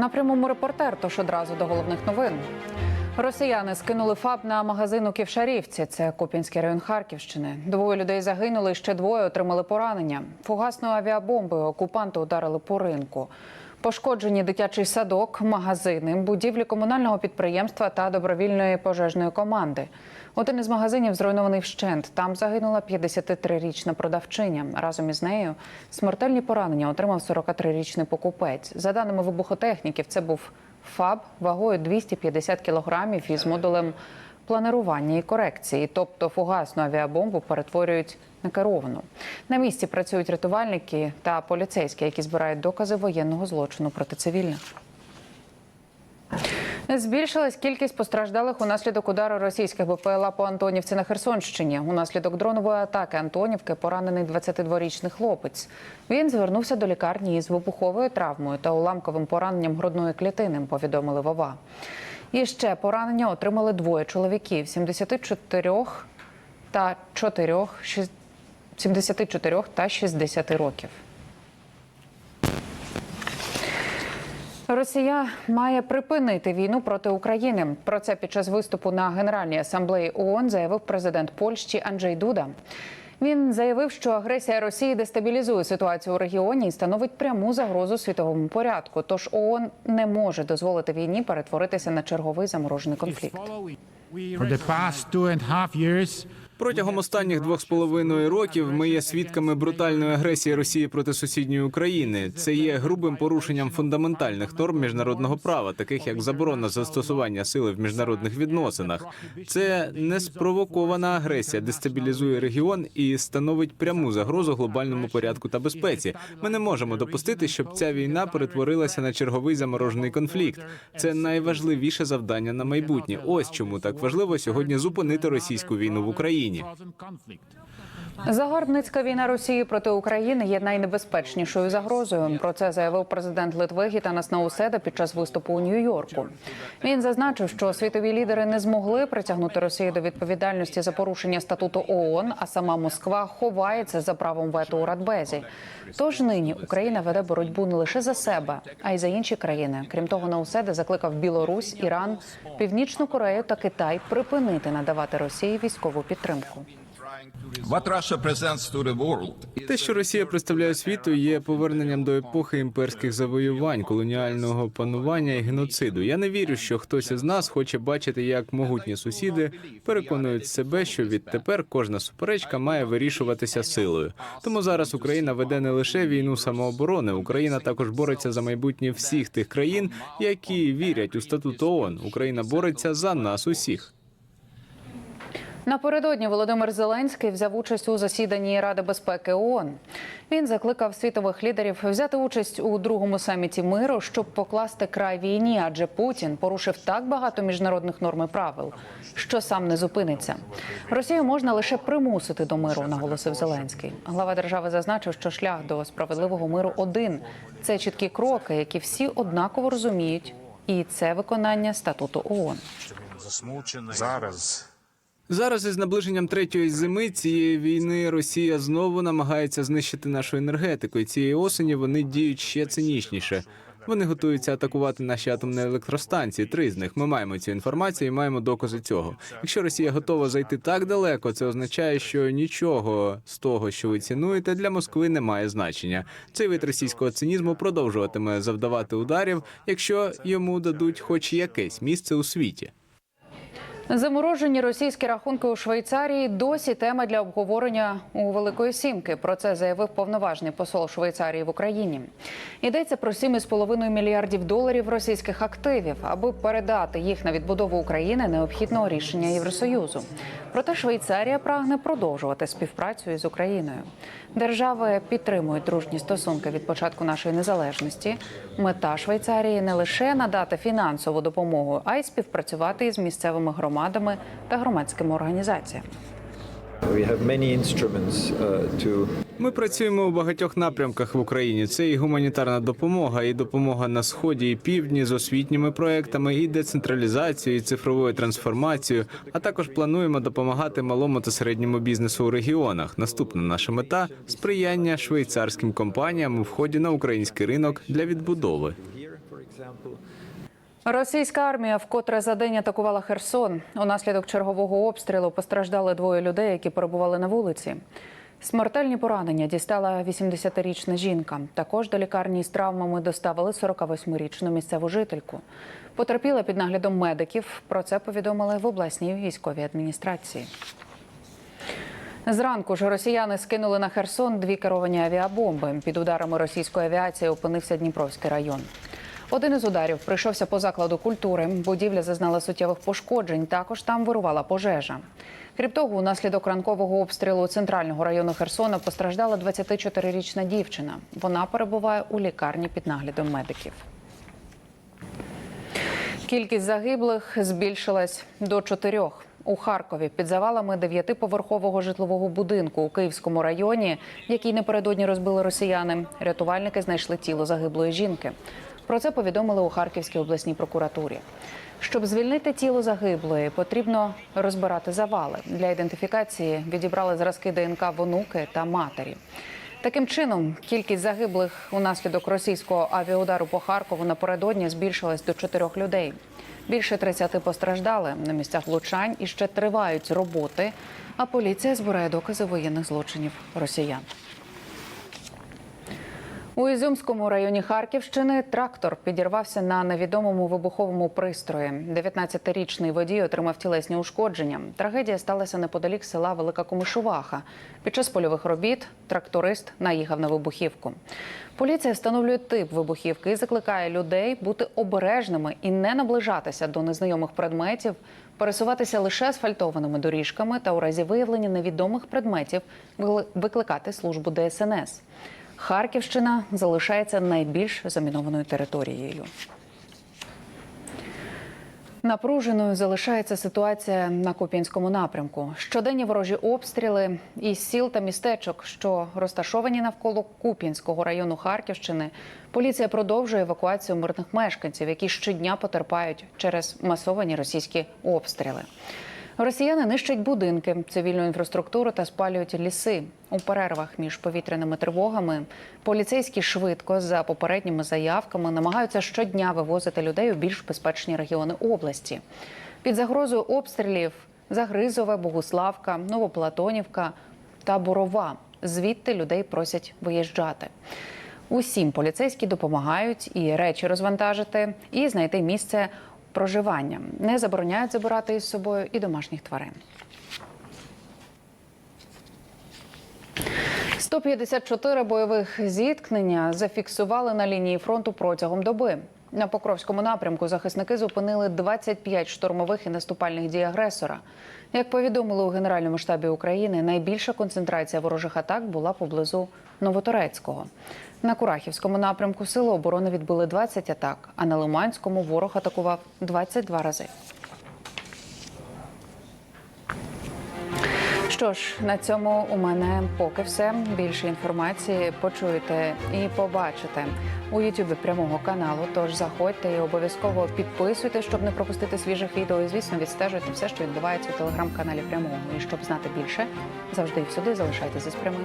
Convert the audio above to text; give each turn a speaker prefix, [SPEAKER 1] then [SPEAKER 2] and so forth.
[SPEAKER 1] На прямому репортер, тож одразу до головних новин. Росіяни скинули ФАБ на магазин у Ківшарівці. Це Куп'янський район Харківщини. Двоє людей загинули, ще двоє отримали поранення. Фугасною авіабомбою окупанти ударили по ринку. Пошкоджені дитячий садок, магазини, будівлі комунального підприємства та добровільної пожежної команди. Один із магазинів зруйнований вщент. Там загинула 53-річна продавчиня. Разом із нею смертельні поранення отримав 43-річний покупець. За даними вибухотехніків, це був ФАБ вагою 250 кілограмів із модулем планування і корекції, тобто фугасну авіабомбу перетворюють на керовану. На місці працюють рятувальники та поліцейські, які збирають докази воєнного злочину проти цивільних. Збільшилась кількість постраждалих унаслідок удару російських БПЛА по Антонівці на Херсонщині. Унаслідок дронової атаки Антонівки поранений 22-річний хлопець. Він звернувся до лікарні із вибуховою травмою та уламковим пораненням грудної клітини. Повідомили Вова. І ще поранення отримали двоє чоловіків 74 та 4, 74 та 60 років. Росія має припинити війну проти України. Про це під час виступу на Генеральній асамблеї ООН заявив президент Польщі Анджей Дуда. Він заявив, що агресія Росії дестабілізує ситуацію у регіоні і становить пряму загрозу світовому порядку. Тож ООН не може дозволити війні перетворитися на черговий заморожений конфлікт.
[SPEAKER 2] For the past two and a half years,
[SPEAKER 3] Протягом останніх двох з половиною років ми є свідками брутальної агресії Росії проти сусідньої України. Це є грубим порушенням фундаментальних норм міжнародного права, таких як заборона застосування сили в міжнародних відносинах. Це неспровокована агресія, дестабілізує регіон і становить пряму загрозу глобальному порядку та безпеці. Ми не можемо допустити, щоб ця війна перетворилася на черговий заморожений конфлікт. Це найважливіше завдання на майбутнє. Ось чому так важливо сьогодні зупинити російську війну в Україні.
[SPEAKER 2] conflict.
[SPEAKER 1] Загарбницька війна Росії проти України є найнебезпечнішою загрозою. Про це заявив президент Литви Гітанас Науседа під час виступу у Нью-Йорку. Він зазначив, що світові лідери не змогли притягнути Росію до відповідальності за порушення статуту ООН, а сама Москва ховається за правом вето у Радбезі. Тож нині Україна веде боротьбу не лише за себе, а й за інші країни. Крім того, Науседа закликав Білорусь, Іран, Північну Корею та Китай припинити надавати Росії військову підтримку.
[SPEAKER 3] Те, що Росія представляє світу, є поверненням до епохи імперських завоювань, колоніального панування і геноциду. Я не вірю, що хтось із нас хоче бачити, як могутні сусіди переконують себе, що відтепер кожна суперечка має вирішуватися силою. Тому зараз Україна веде не лише війну самооборони, Україна також бореться за майбутнє всіх тих країн, які вірять у статут ООН. Україна бореться за нас усіх.
[SPEAKER 1] Напередодні Володимир Зеленський взяв участь у засіданні Ради безпеки ООН. Він закликав світових лідерів взяти участь у другому саміті миру, щоб покласти край війні, адже Путін порушив так багато міжнародних норм і правил, що сам не зупиниться. Росію можна лише примусити до миру, наголосив Зеленський. Глава держави зазначив, що шлях до справедливого миру один це чіткі кроки, які всі однаково розуміють, і це виконання статуту ООН.
[SPEAKER 4] зараз
[SPEAKER 3] Зараз із наближенням третьої зими цієї війни Росія знову намагається знищити нашу енергетику. І цієї осені вони діють ще цинічніше. Вони готуються атакувати наші атомні електростанції. Три з них ми маємо цю інформацію і маємо докази цього. Якщо Росія готова зайти так далеко, це означає, що нічого з того, що ви цінуєте, для Москви не має значення. Цей вид російського цинізму продовжуватиме завдавати ударів, якщо йому дадуть хоч якесь місце у світі.
[SPEAKER 1] Заморожені російські рахунки у Швейцарії досі тема для обговорення у Великої Сімки. Про це заявив повноважний посол Швейцарії в Україні. Йдеться про 7,5 мільярдів доларів російських активів. Аби передати їх на відбудову України, необхідного рішення Євросоюзу. Проте Швейцарія прагне продовжувати співпрацю із Україною. Держави підтримують дружні стосунки від початку нашої незалежності. Мета Швейцарії не лише надати фінансову допомогу, а й співпрацювати із місцевими громадами та громадськими організаціями.
[SPEAKER 5] Uh,
[SPEAKER 3] Ми працюємо у багатьох напрямках в Україні. Це і гуманітарна допомога, і допомога на сході і півдні з освітніми проектами, і децентралізацією, і цифровою трансформацією. А також плануємо допомагати малому та середньому бізнесу у регіонах. Наступна наша мета сприяння швейцарським компаніям у вході на український ринок для відбудови.
[SPEAKER 1] Російська армія вкотре за день атакувала Херсон. Унаслідок чергового обстрілу постраждали двоє людей, які перебували на вулиці. Смертельні поранення дістала 80-річна жінка. Також до лікарні з травмами доставили 48-річну місцеву жительку. Потерпіла під наглядом медиків. Про це повідомили в обласній військовій адміністрації. Зранку ж росіяни скинули на Херсон дві керовані авіабомби. Під ударами російської авіації опинився Дніпровський район. Один із ударів прийшовся по закладу культури. Будівля зазнала суттєвих пошкоджень. Також там вирувала пожежа. Крім того, унаслідок ранкового обстрілу центрального району Херсона постраждала 24-річна дівчина. Вона перебуває у лікарні під наглядом медиків. Кількість загиблих збільшилась до чотирьох. У Харкові під завалами дев'ятиповерхового житлового будинку у Київському районі, який напередодні розбили росіяни, рятувальники знайшли тіло загиблої жінки. Про це повідомили у Харківській обласній прокуратурі. Щоб звільнити тіло загиблої, потрібно розбирати завали. Для ідентифікації відібрали зразки ДНК в онуки та матері. Таким чином, кількість загиблих унаслідок російського авіаудару по Харкову напередодні збільшилась до чотирьох людей. Більше 30 постраждали на місцях влучань і ще тривають роботи. А поліція збирає докази воєнних злочинів росіян. У Ізюмському районі Харківщини трактор підірвався на невідомому вибуховому пристрої. 19-річний водій отримав тілесні ушкодження. Трагедія сталася неподалік села Велика Комишуваха. Під час польових робіт тракторист наїхав на вибухівку. Поліція встановлює тип вибухівки і закликає людей бути обережними і не наближатися до незнайомих предметів, пересуватися лише асфальтованими доріжками та у разі виявлення невідомих предметів викликати службу ДСНС. Харківщина залишається найбільш замінованою територією. Напруженою залишається ситуація на Куп'янському напрямку. Щоденні ворожі обстріли із сіл та містечок, що розташовані навколо Куп'янського району Харківщини. Поліція продовжує евакуацію мирних мешканців, які щодня потерпають через масовані російські обстріли. Росіяни нищать будинки, цивільну інфраструктуру та спалюють ліси. У перервах між повітряними тривогами поліцейські швидко за попередніми заявками намагаються щодня вивозити людей у більш безпечні регіони області. Під загрозою обстрілів Загризове, Богуславка, Новоплатонівка та Борова. Звідти людей просять виїжджати. Усім поліцейські допомагають і речі розвантажити, і знайти місце проживання. Не забороняють забирати із собою і домашніх тварин. 154 бойових зіткнення зафіксували на лінії фронту протягом доби. На Покровському напрямку захисники зупинили 25 штурмових і наступальних дій агресора. Як повідомили у Генеральному штабі України, найбільша концентрація ворожих атак була поблизу Новоторецького. На Курахівському напрямку сили оборони відбили 20 атак, а на Лиманському ворог атакував 22 рази. Що ж, на цьому у мене поки все. Більше інформації почуєте і побачите у Ютубі прямого каналу. Тож заходьте і обов'язково підписуйте, щоб не пропустити свіжих відео. І звісно, відстежуйте все, що відбувається у телеграм-каналі прямого. І щоб знати більше, завжди і всюди залишайтеся з прямим.